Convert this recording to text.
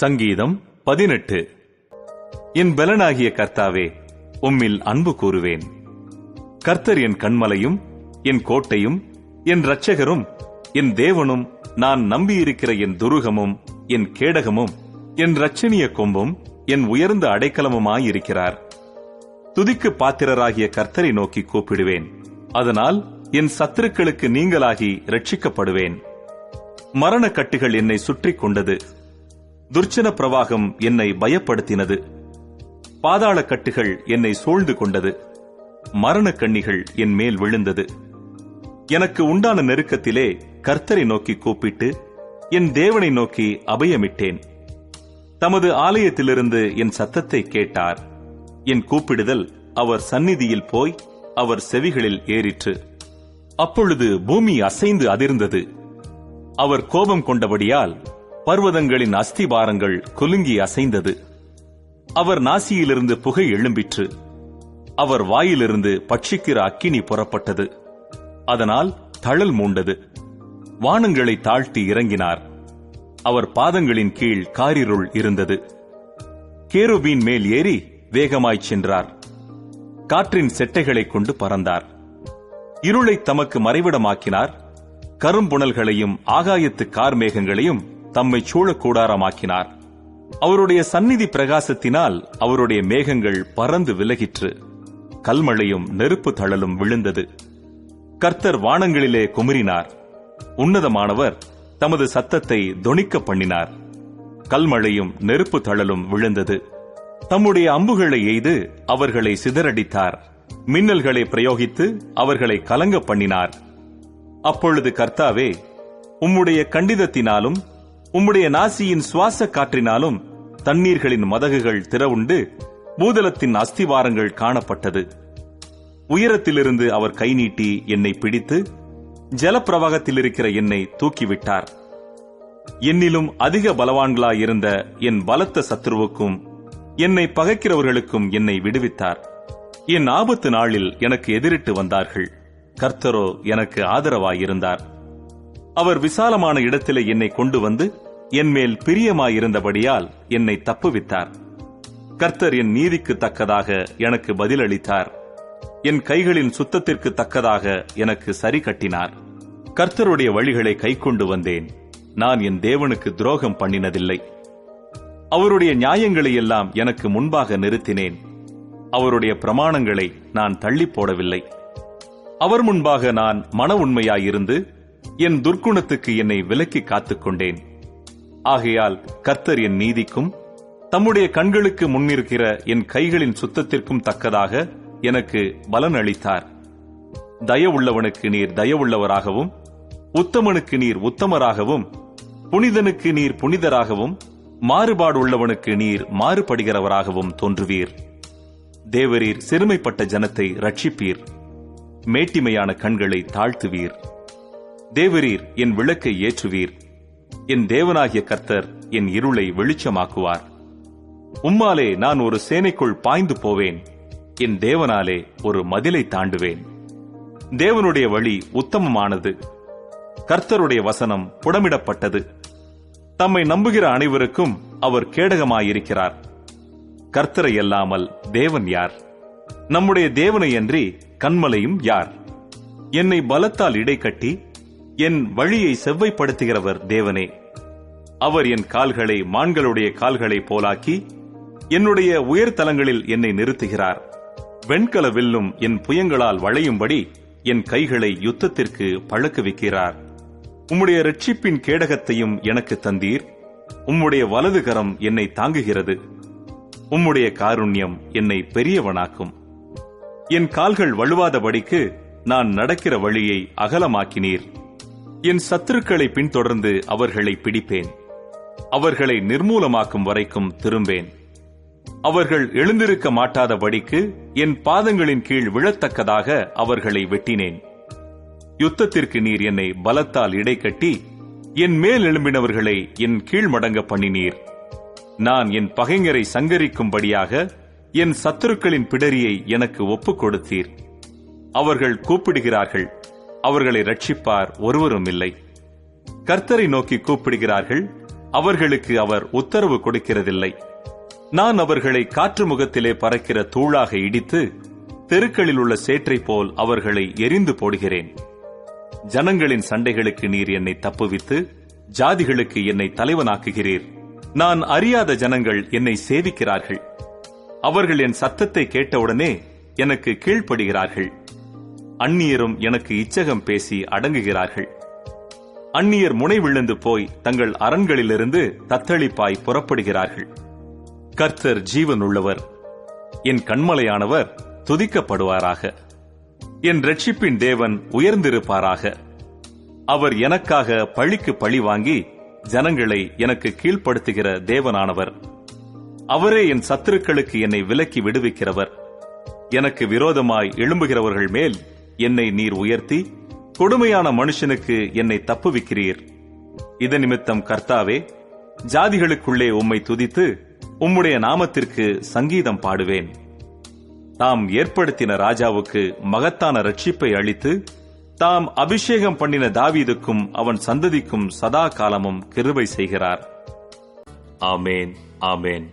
சங்கீதம் பதினெட்டு. என் பலனாகிய கர்த்தாவே உம்மில் அன்பு கூறுவேன். கர்த்தர் என் கண்மலையும் என் கோட்டையும் என் இரட்சகரும் என் தேவனும் நான் நம்பியிருக்கிற என் துருகமும் என் கேடகமும் என் இரட்சணிய கொம்பும் என் உயர்ந்த அடைக்கலமுமாயிருக்கிறார். துதிக்கு பாத்திரராகிய கர்த்தரை நோக்கி கூப்பிடுவேன். அதனால் என் சத்துருக்களுக்கு நீங்களாகி ரட்சிக்கப்படுவேன் மரண கட்டுகள் என்னை சுற்றி கொண்டது. துர்ச்சன பிரவாகம் என்னை பயப்படுத்தினது. பாதாள கட்டுகள் என்னை சூழ்ந்து கொண்டது. மரண கண்ணிகள் என் மேல் விழுந்தது. எனக்கு உண்டான நெருக்கத்திலே கர்த்தரை நோக்கி கூப்பிட்டு என் தேவனை நோக்கி அபயமிட்டேன். தமது ஆலயத்திலிருந்து என் சத்தத்தை கேட்டார். என் கூப்பிடுதல் அவர் சந்நிதியில் போய் அவர் செவிகளில் ஏறிற்று. அப்பொழுது பூமி அசைந்து அதிர்ந்தது. அவர் கோபம் கொண்டபடியால் பர்வதங்களின் அஸ்திபாரங்கள் குலுங்கி அசைந்தது. அவர் நாசியிலிருந்து புகை எழும்பிற்று. அவர் வாயிலிருந்து பட்சிக்கிற அக்கினி புறப்பட்டது. அதனால் தழல் மூண்டது. வானங்களை தாழ்த்தி இறங்கினார். அவர் பாதங்களின் கீழ் காரிருள் இருந்தது. கேருபீன் மேல் ஏறி வேகமாய்ச் சென்றார். காற்றின் செட்டைகளைக் கொண்டு பறந்தார். இருளை தமக்கு மறைவிடமாக்கினார். கரும்புணல்களையும் ஆகாயத்து கார்மேகங்களையும் தம்மை சூழ கூடாரமாக்கினார் அவருடைய சந்நிதி பிரகாசத்தினால் அவருடைய மேகங்கள் பறந்து விலகிற்று. கல்மழையும் நெருப்பு தழலும் விழுந்தது. கர்த்தர் வானங்களிலே குமுறினார். உன்னதமானவர் தமது சத்தத்தை தொனிக்க பண்ணினார். கல்மழையும் நெருப்பு தழலும் விழுந்தது. தம்முடைய அம்புகளை எய்து அவர்களை சிதறடித்தார். மின்னல்களை பிரயோகித்து அவர்களை கலங்க பண்ணினார். அப்பொழுது கர்த்தாவே உம்முடைய கண்டிதத்தினாலும் உம்முடைய நாசியின் சுவாச காற்றினாலும் தண்ணீர்களின் மதகுகள் திறவுண்டு பூதலத்தின் அஸ்திவாரங்கள் காணப்பட்டது. உயரத்திலிருந்து அவர் கை நீட்டி என்னை பிடித்து ஜலப்பிரவாகத்தில் இருக்கிற என்னை தூக்கிவிட்டார். என்னிலும் அதிக பலவான்களாயிருந்த என் பலத்த சத்ருவுக்கும் என்னை பகைக்கிறவர்களுக்கும் என்னை விடுவித்தார். என் ஆபத்து நாளில் எனக்கு எதிரிட்டு வந்தார்கள். கர்த்தரோ எனக்கு ஆதரவாயிருந்தார். அவர் விசாலமான இடத்திலே என்னை கொண்டு வந்து என்மேல் பிரியமாயிருந்தபடியால் என்னை தப்புவித்தார். கர்த்தர் என் நீதிக்கு தக்கதாக எனக்கு பதிலளித்தார். என் கைகளின் சுத்தத்திற்கு தக்கதாக எனக்கு சரி கட்டினார் கர்த்தருடைய வழிகளை கைக்கொண்டு வந்தேன். நான் என் தேவனுக்கு துரோகம் பண்ணினதில்லை. அவருடைய நியாயங்களை எல்லாம் எனக்கு முன்பாக நிறுத்தினேன். அவருடைய பிரமாணங்களை நான் தள்ளி போடவில்லை. அவர் முன்பாக நான் மன உண்மையாயிருந்து என் துர்க்குணத்துக்கு என்னை விலக்கி காத்துக்கொண்டேன். ஆகையால் கர்த்தர் என் நீதிக்கும் தம்முடைய கண்களுக்கு முன்னிருக்கிற என் கைகளின் சுத்தத்திற்கும் தக்கதாக எனக்கு பலன் அளித்தார். தயவுள்ளவனுக்கு நீர் தயவுள்ளவராகவும் உத்தமனுக்கு நீர் உத்தமராகவும் புனிதனுக்கு நீர் புனிதராகவும் மாறுபாடு உள்ளவனுக்கு நீர் மாறுபடுகிறவராகவும் தோன்றுவீர். தேவரீர் சிறுமைப்பட்ட ஜனத்தை ரட்சிப்பீர் மேட்டிமையான கண்களை தாழ்த்துவீர். தேவரீர் என் விளக்கை ஏற்றுவீர். என் தேவனாகிய கர்த்தர் என் இருளை வெளிச்சமாக்குவார். உம்மாலே நான் ஒரு சேனைக்குள் பாய்ந்து போவேன். என் தேவனாலே ஒரு மதிலை தாண்டுவேன். தேவனுடைய வழி உத்தமமானது. கர்த்தருடைய வசனம் புடமிடப்பட்டது. தம்மை நம்புகிற அனைவருக்கும் அவர் கேடகமாயிருக்கிறார். கர்த்தரை அல்லாமல் தேவன் யார்? நம்முடைய தேவனை அன்றி கண்மலையும் யார்? என்னை பலத்தால் இடைக்கட்டி என் வழியை செவ்வைப்படுத்துகிறவர் தேவனே. அவர் என் கால்களை மான்களுடைய கால்களை போலாக்கி என்னுடைய உயர்தலங்களில் என்னை நிறுத்துகிறார். வெண்கல வில்லும் என் புயங்களால் வளையும்படி என் கைகளை யுத்தத்திற்கு பழக்குவிக்கிறார். உம்முடைய ரட்சிப்பின் கேடகத்தையும் எனக்கு தந்தீர். உம்முடைய வலது கரம் என்னை தாங்குகிறது. உம்முடைய காருண்யம் என்னை பெரியவனாக்கும். என் கால்கள் வழுவாதபடிக்கு நான் நடக்கிற வழியை அகலமாக்கினீர். என் சத்துருக்களை பின்தொடர்ந்து அவர்களை பிடிப்பேன். அவர்களை நிர்மூலமாக்கும் வரைக்கும் திரும்பேன். அவர்கள் எழுந்திருக்க மாட்டாதபடிக்கு என் பாதங்களின் கீழ் விழத்தக்கதாக அவர்களை வெட்டினேன். யுத்தத்திற்கு நீர் என்னை பலத்தால் இடைக்கட்டி என் மேல் எழும்பினவர்களை என் கீழ் மடங்க பண்ணினீர். நான் என் பகைஞரை சங்கரிக்கும்படியாக என் சத்துருக்களின் பிடரியை எனக்கு ஒப்புக் கொடுத்தீர். அவர்கள் கூப்பிடுகிறார்கள் அவர்களை ரட்சிப்பார் ஒருவரும் இல்லை. கர்த்தரை நோக்கி கூப்பிடுகிறார்கள் அவர்களுக்கு அவர் உத்தரவு கொடுக்கிறதில்லை. நான் அவர்களை காற்று முகத்திலே பறக்கிற தூளாக இடித்து தெருக்களில் உள்ள சேற்றை போல் அவர்களை எரிந்து போடுகிறேன். ஜனங்களின் சண்டைகளுக்கு நீர் என்னை தப்புவித்து ஜாதிகளுக்கு என்னை தலைவனாக்குகிறீர். நான் அறியாத ஜனங்கள் என்னை சேவிக்கிறார்கள். அவர்கள் என் சத்தத்தை கேட்டவுடனே எனக்கு கீழ்ப்படுகிறார்கள். அந்நியரும் எனக்கு இச்சகம் பேசி அடங்குகிறார்கள். அந்நியர் முனை விழுந்து போய் தங்கள் அரண்களிலிருந்து தத்தளிப்பாய் புறப்படுகிறார்கள். கர்த்தர் ஜீவனுள்ளவர். என் கண்மலையானவர் துதிக்கப்படுவாராக. என் ரட்சிப்பின் தேவன் உயர்ந்திருப்பாராக. அவர் எனக்காக பழிக்கு பழி வாங்கி ஜனங்களை எனக்கு கீழ்ப்படுத்துகிற தேவனானவர். அவரே என் சத்துருக்களுக்கு என்னை விலக்கி விடுவிக்கிறவர். எனக்கு விரோதமாய் எழும்புகிறவர்கள் மேல் என்னை நீர் உயர்த்தி கொடுமையான மனுஷனுக்கு என்னை தப்புவிக்கிறீர். இது நிமித்தம் கர்த்தாவே ஜாதிகளுக்குள்ளே உம்மை துதித்து உம்முடைய நாமத்திற்கு சங்கீதம் பாடுவேன். தாம் ஏற்படுத்தின ராஜாவுக்கு மகத்தான ரட்சிப்பை அளித்து தாம் அபிஷேகம் பண்ணின தாவீதுக்கும் அவன் சந்ததிக்கும் சதா காலமும் கிருபை செய்கிறார். ஆமேன் ஆமேன்.